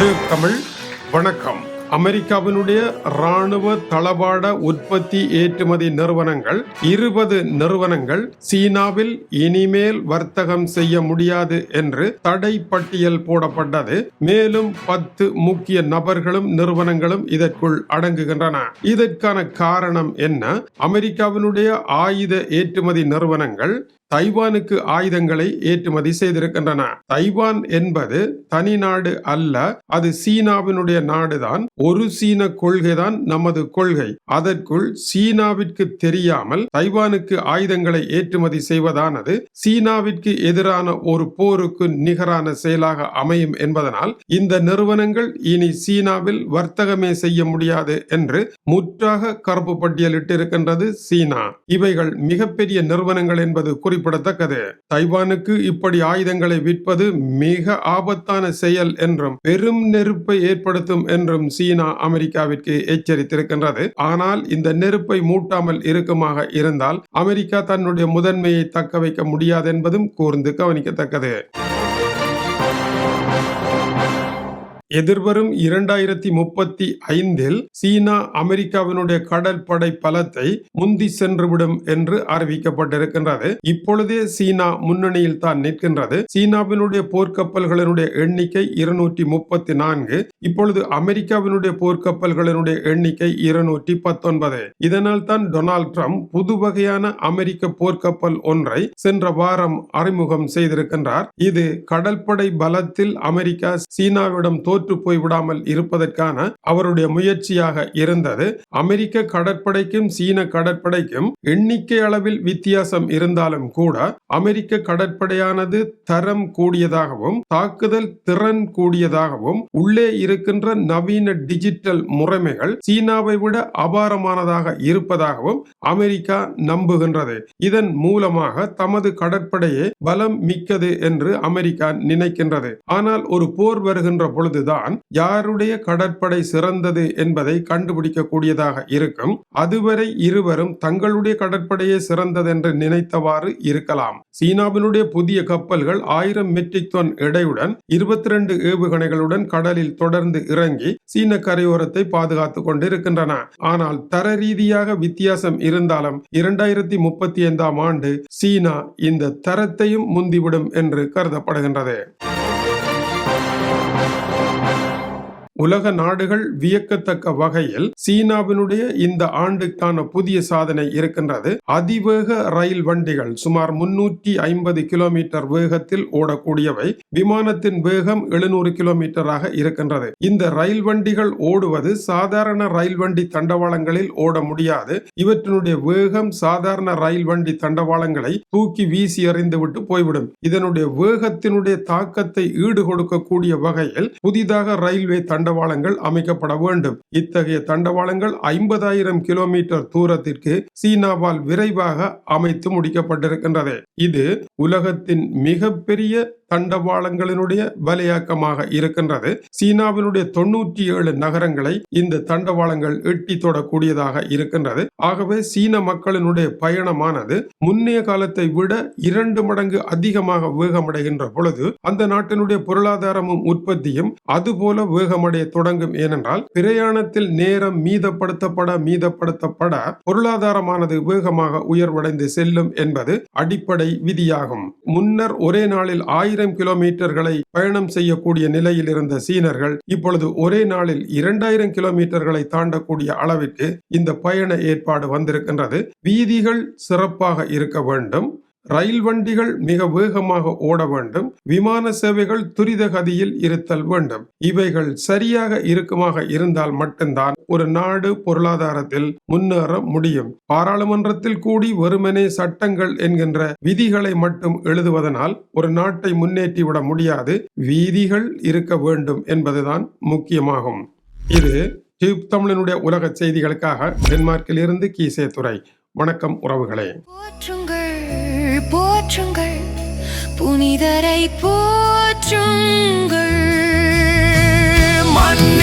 இது தமிழ். வணக்கம். அமெரிக்காவினுடைய ராணுவ தளவாட உற்பத்தி ஏற்றுமதி நிறுவனங்கள் இருபது நிறுவனங்கள் சீனாவில் இனிமேல் வர்த்தகம் செய்ய முடியாது என்று தடை பட்டியல் போடப்பட்டது. மேலும் பத்து முக்கிய நபர்களும் நிறுவனங்களும் இதற்குள் அடங்குகின்றன. இதற்கான காரணம் என்ன? அமெரிக்காவினுடைய ஆயுத ஏற்றுமதி நிறுவனங்கள் தைவானுக்கு ஆயுதங்களை ஏற்றுமதி செய்திருக்கின்றன. தைவான் என்பது தனி நாடு அல்ல அது சீனாவினுடைய நாடுதான். ஒரு சீன கொள்கைதான் நமது கொள்கை. அதற்குள் சீனாவிற்கு தெரியாமல் தைவானுக்கு ஆயுதங்களை ஏற்றுமதி செய்வதானது சீனாவிற்கு எதிரான ஒரு போருக்கு நிகரான செயலாக அமையும் என்பதனால் இந்த நிறுவனங்கள் இனி சீனாவில் வர்த்தகமே செய்ய முடியாது என்று முற்றாக கருப்பு பட்டியலிட்டு இருக்கின்றது சீனா. இவைகள் மிகப்பெரிய நிறுவனங்கள் என்பது குறிப்பிடத்தக்கது தைவானுக்கு இப்படி ஆயுதங்களை விற்பது மிக ஆபத்தான செயல் என்றும் பெரும் நெருப்பை ஏற்படுத்தும் என்றும் சீனா அமெரிக்காவிற்கு எச்சரித்திருக்கின்றது. ஆனால் இந்த நெருப்பை மூட்டாமல் இருக்குமாக இருந்தால் அமெரிக்கா தன்னுடைய முதன்மையை தக்க வைக்க முடியாது என்பதும் கூர்ந்து கவனிக்கத்தக்கது. எதிர்வரும் இரண்டாயிரத்தி முப்பத்தி ஐந்தில் சீனா அமெரிக்காவினுடைய கடற்படை பலத்தை முந்தி சென்றுவிடும் என்று அறிவிக்கப்பட்டிருக்கின்றது. இப்பொழுதே சீனா முன்னணியில் தான் நிற்கின்றது. சீனாவினுடைய போர்க்கப்பல்களினுடைய எண்ணிக்கை இருநூற்றி முப்பத்தி நான்கு. இப்பொழுது அமெரிக்காவினுடைய போர்க்கப்பல்களினுடைய எண்ணிக்கை இருநூற்றி பத்தொன்பது. இதனால் தான் டொனால்ட் ட்ரம்ப் புது வகையான அமெரிக்க போர்க்கப்பல் ஒன்றை சென்ற வாரம் அறிமுகம் செய்திருக்கின்றார். இது கடற்படை பலத்தில் அமெரிக்கா சீனாவிடம் தோற்று தோற்று போய்விடாமல் இருப்பதற்கான அவருடைய முயற்சியாக இருந்தது. அமெரிக்க கடற்படைக்கும் சீன கடற்படைக்கும் எண்ணிக்கை அளவில் வித்தியாசம் இருந்தாலும் கூட அமெரிக்க கடற்படையானது தரம் கூடியதாகவும் தாக்குதல் திறன் கூடியதாகவும் உள்ளே இருக்கின்ற நவீன டிஜிட்டல் முறைமைகள் சீனாவை விட அபாரமானதாக இருப்பதாகவும் அமெரிக்கா நம்புகின்றது. இதன் மூலமாக தமது கடற்படையே பலம் மிக்கது என்று அமெரிக்கா நினைக்கின்றது. ஆனால் ஒரு போர் வருகின்ற பொழுதுதான் யாருடைய கடற்படை சிறந்தது என்பதை கண்டுபிடிக்கக்கூடியதாக இருக்கும். அதுவரை இருவரும் தங்களுடைய கடற்படையே சிறந்ததென்று நினைத்தவாறு இருக்கலாம். சீனாவினுடைய புதிய கப்பல்கள் ஆயிரம் மெட்ரிக் டன் எடையுடன் இருபத்தி ரெண்டு ஏவுகணைகளுடன் கடலில் தொடர்ந்து இறங்கி சீன கரையோரத்தை பாதுகாத்துக் கொண்டிருக்கின்றன. ஆனால் தர ரீதியாக வித்தியாசம் இருந்தாலும் இரண்டாயிரத்தி முப்பத்தி ஐந்தாம் ஆண்டு சீனா இந்த தரத்தையும் முந்திவிடும் என்று கருதப்படுகின்றது. Música உலக நாடுகள் வியக்கத்தக்க வகையில் சீனாவினுடைய இந்த ஆண்டுக்கான புதிய சாதனை இருக்கின்றது. அதிவேக ரயில் வண்டிகள் சுமார் முன்னூற்றி ஐம்பது கிலோமீட்டர் வேகத்தில் ஓடக்கூடியவை. விமானத்தின் வேகம் எழுநூறு கிலோமீட்டராக இருக்கின்றது. இந்த ரயில் வண்டிகள் ஓடுவது சாதாரண ரயில் வண்டி தண்டவாளங்களில் ஓட முடியாது. இவற்றினுடைய வேகம் சாதாரண ரயில் வண்டி தண்டவாளங்களை தூக்கி வீசி எறிந்துவிட்டு போய்விடும். இதனுடைய வேகத்தினுடைய தாக்கத்தை ஈடு கொடுக்கக்கூடிய வகையில் புதிதாக ரயில்வே தண்டவாளங்கள் அமைக்கப்பட வேண்டும். இத்தகைய தண்டவாளங்கள் ஐம்பதாயிரம் கிலோமீட்டர் தூரத்திற்கு சீனாவால் விரைவாக அமைத்து முடிக்கப்பட்டிருக்கின்றது. இது உலகத்தின் மிகப்பெரிய தண்டவாளங்களினுடைய வலையாக்கமாக இருக்கின்றது. சீனாவினுடைய தொண்ணூற்றி ஏழு நகரங்களை இந்த தண்டவாளங்கள் எட்டி தொடக்கூடியதாக இருக்கின்றது. ஆகவே சீன மக்களினுடைய பயணமானது முன்னைய காலத்தை விட இரண்டு மடங்கு அதிகமாக வேகமடைகின்ற பொழுது அந்த நாட்டினுடைய பொருளாதாரமும் உற்பத்தியும் அதுபோல வேகமடைய தொடங்கும். ஏனென்றால் பிரயாணத்தில் நேரம் மீதப்படுத்தப்பட மீதப்படுத்தப்பட பொருளாதாரமானது வேகமாக உயர்வடைந்து செல்லும் என்பது அடிப்படை விதியாகும். முன்னர் ஒரே நாளில் ஆயிரம் கிலோமீட்டர்களை பயணம் செய்யக்கூடிய நிலையில் இருந்த சீனர்கள் இப்பொழுது ஒரே நாளில் இரண்டாயிரம் கிலோமீட்டர்களை தாண்டக்கூடிய அளவிற்கு இந்த பயண ஏற்பாடு வந்திருக்கின்றது. வீதிகள் சிறப்பாக இருக்க வேண்டும். ரயில் வண்டிகள் மிக வேகமாக ஓட வேண்டும். விமான சேவைகள் துரித கதியில் இருத்தல் வேண்டும். இவைகள் சரியாக இருக்குமாக இருந்தால் மட்டும்தான் ஒரு நாடு பொருளாதாரத்தில் முன்னேற முடியும். பாராளுமன்றத்தில் கூடி வெறுமனே சட்டங்கள் என்கின்ற விதிகளை மட்டும் எழுதுவதனால் ஒரு நாட்டை முன்னேற்றிவிட முடியாது. வீதிகள் இருக்க வேண்டும் என்பதுதான் முக்கியமாகும். இது டியூப் தமிழனுடைய உலக செய்திகளுக்காக டென்மார்க்கில் இருந்து கீசே துறை வணக்கம் உறவுகளே. போற்றுங்கள். புனிதரை போற்றுங்கள். மண்